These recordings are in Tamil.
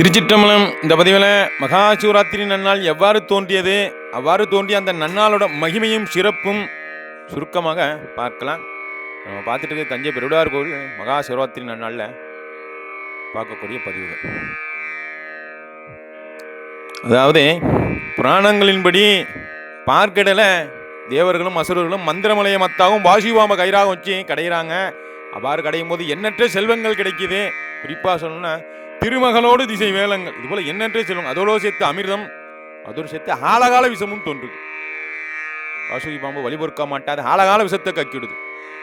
திருச்சிற்றம்பலம் இந்த பதிவில் மகா சிவராத்திரி நன்னாள் எவ்வாறு தோன்றியது? அவ்வாறு தோன்றிய அந்த நன்னாளோட மகிமையும் சிறப்பும் சுருக்கமாக பார்க்கலாம். நம்ம பார்த்துட்டு இருக்க தஞ்சை பெருடார் கோவில் மகா சிவராத்திரி நன்னாளில் பார்க்கக்கூடிய பதிவுகள். அதாவது புராணங்களின்படி பார்க்கடல தேவர்களும் அசுரர்களும் மந்திரமலைய மத்தாகவும் வாசிவாம கயிறாக வச்சு கடையிறாங்க. அவ்வாறு கடையும் போது எண்ணற்ற செல்வங்கள் கிடைக்கிது. குறிப்பாக சொல்லணும்னா திருமகளோடு திசை வேலங்கள் இது போல சொல்லுவாங்க. அதோடு சேர்த்து அமிர்தம் அதோடு சேர்த்து ஆழகால விஷமும் தோன்றுது வாசுகி பாம்பு வழி பொறுக்க மாட்டாது. ஆழகால விஷத்தை கக்கிடுது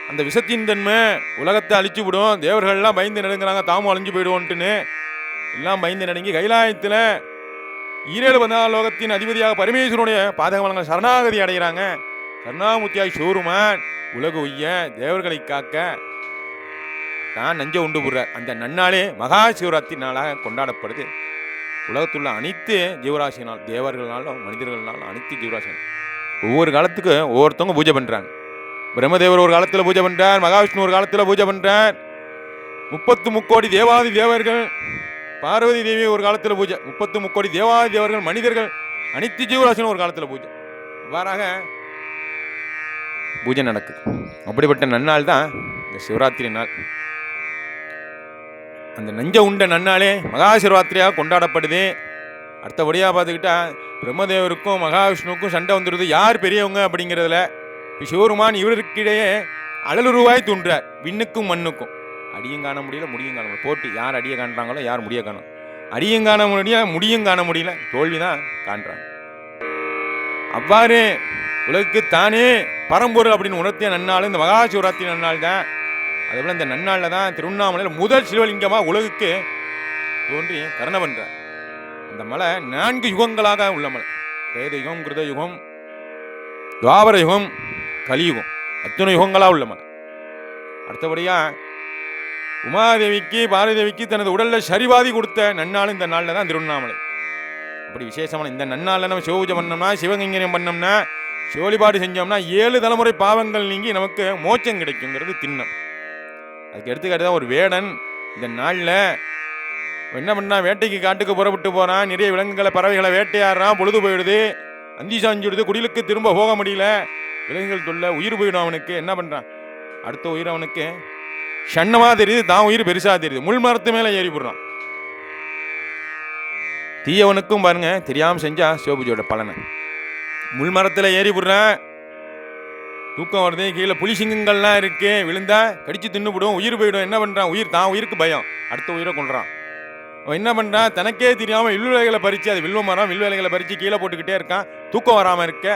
அந்த விஷத்தின் தன்மை உலகத்தை அழிச்சு விடும். தேவர்கள்லாம் பயந்து நடுங்கிறாங்க. தாமும் அழிஞ்சு போயிடுவோன்ட்டுன்னு. எல்லாம் பயந்து நடுங்கி கைலாயத்தில் ஈரேழு பதினாலு லோகத்தின் அதிபதியாக பரமேஸ்வரனுடைய பாதகமலங்கள் சரணாகதி அடைகிறாங்க. கருணாமூர்த்தியாய் ஷோருமான் உலக உய்ய தேவர்களை காக்க தான் நஞ்சை உண்டு போடுறார் அந்த நன்னாளே மகா சிவராத்திரி நாளாக கொண்டாடப்படுது. உலகத்துள்ள அனைத்து ஜீவராசி நாள் தேவர்களாலும் மனிதர்களாலும் அனைத்து ஜீவராசி நாள். ஒவ்வொரு காலத்துக்கு ஒவ்வொருத்தவங்க பூஜை பண்ணுறாங்க பிரம்மதேவர் ஒரு காலத்தில் பூஜை பண்ணுறார் மகாவிஷ்ணு ஒரு காலத்தில் பூஜை பண்ணுறார் முப்பத்து முக்கோடி தேவாதி தேவர்கள் பார்வதி தேவி ஒரு காலத்தில் பூஜை. முப்பத்து முக்கோடி தேவாதி தேவர்கள் மனிதர்கள் அனைத்து ஜீவராசினும் ஒரு காலத்தில் பூஜை. இவ்வாறாக பூஜை நடக்குது. அப்படிப்பட்ட நன்னாள் தான் இந்த சிவராத்திரி நாள். அந்த நஞ்ச உண்ட நன்னாலே மகா சிவராத்திரியாக கொண்டாடப்படுது. அடுத்தபடியாக பார்த்துக்கிட்டா பிரம்மதேவருக்கும் மகாவிஷ்ணுவுக்கும் சண்டை வந்துடுது. யார் பெரியவங்க அப்படிங்கிறதுல இப்போ சிவருமான் இவருக்கிடையே அழலுருவாய் தூண்டுறார் விண்ணுக்கும் மண்ணுக்கும். அடியும் காண முடியல முடியும் காண முடியல. போட்டி யார் அடியை காண்றாங்களோ யார் முடிய காணும். அடியும் காண முடியல முடியும் காண முடியல தோல்வி தான் காண்றாங்க. அவ்வாறு உலகுக்கு தானே பரம்பொருள் அப்படின்னு உணர்த்திய நன்னாள் இந்த மகா சிவராத்திரி நன்னாள் தான் அதேபோல் இந்த நன்னாளில் தான் திருவண்ணாமலையில் முதல் சிவலிங்கமாக உலகுக்கு தோன்றி கருணை பண்றார் அந்த மலை நான்கு யுகங்களாக உள்ள மலை. வேத யுகம் கிருத யுகம் துவாபர யுகம் கலியுகம் அத்தனை யுகங்களாக உள்ள மலை. அடுத்தபடியாக உமாதேவிக்கு பாரதேவிக்கு தனது உடலில் சரிவாதி கொடுத்த நன்னாள் இந்த நாளில் தான் திருவண்ணாமலை. அப்படி விசேஷமான இந்த நன்னாளில் நம்ம சிவபூஜை பண்ணோம்னா சிவகங்கரியம் பண்ணோம்னா சிவழிபாடு செஞ்சோம்னா ஏழு தலைமுறை பாவங்கள் நீங்கி நமக்கு மோச்சம் கிடைக்குங்கிறது திண்ணம். அதுக்கு எடுத்துக்காட்டு தான் ஒரு வேடன் இந்த நாளில் என்ன பண்ணான் வேட்டைக்கு காட்டுக்கு புறப்பட்டு போகிறான் நிறைய விலங்குகளை பறவைகளை வேட்டையாடுறான் பொழுது போயிடுது. அந்தி சாஞ்சிடுது குடிலுக்கு திரும்ப போக முடியல. விலங்குகள் தொல்லை உயிர் போயிடும் அவனுக்கு. என்ன பண்ணுறான் அடுத்த உயிர் அவனுக்கு ஷண்ணமாக தெரியுது தான் உயிர் பெருசாக தெரியுது. முள் மரத்து மேலே ஏறி போடுறான். தீயவனுக்கும் பாருங்க தெரியாமல் செஞ்சா சிவபூஜையோட பலனை. முள் மரத்தில் ஏறி போடுறேன். தூக்கம் வருது கீழே புலி சிங்கங்கள்லாம் இருக்கு விழுந்தா கடிச்சு தின்னுபிடும் உயிர் போயிடும். என்ன பண்ணுறான் உயிர் தான் உயிருக்கு பயம். அடுத்த உயிரை கொள்றான் அவன் என்ன பண்ணுறான் தனக்கே தெரியாமல் வில்வேலைகளை பறித்து அது வில்வ மரம் வில்வேலைகளை பறித்து கீழே போட்டுக்கிட்டே இருக்கான். தூக்கம் வராமல் இருக்க.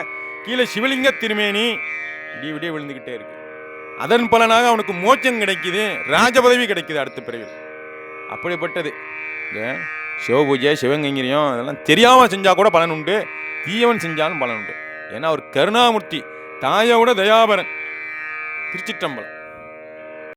கீழே சிவலிங்க திருமேனி விடிய விடிய விழுந்துக்கிட்டே இருக்கு. அதன் பலனாக அவனுக்கு மோட்சம் கிடைக்குது ராஜபதவி கிடைக்குது அடுத்த பிறகு அப்படிப்பட்டது. சிவபூஜை சிவகங்கிரியம் அதெல்லாம் தெரியாமல் செஞ்சால் கூட பலன் உண்டு. தீயவன் செஞ்சாலும் பலன் உண்டு. ஏன்னா அவர் கருணாமூர்த்தி தாயோட தயாபரன். திருச்சிற்றம்பலம்.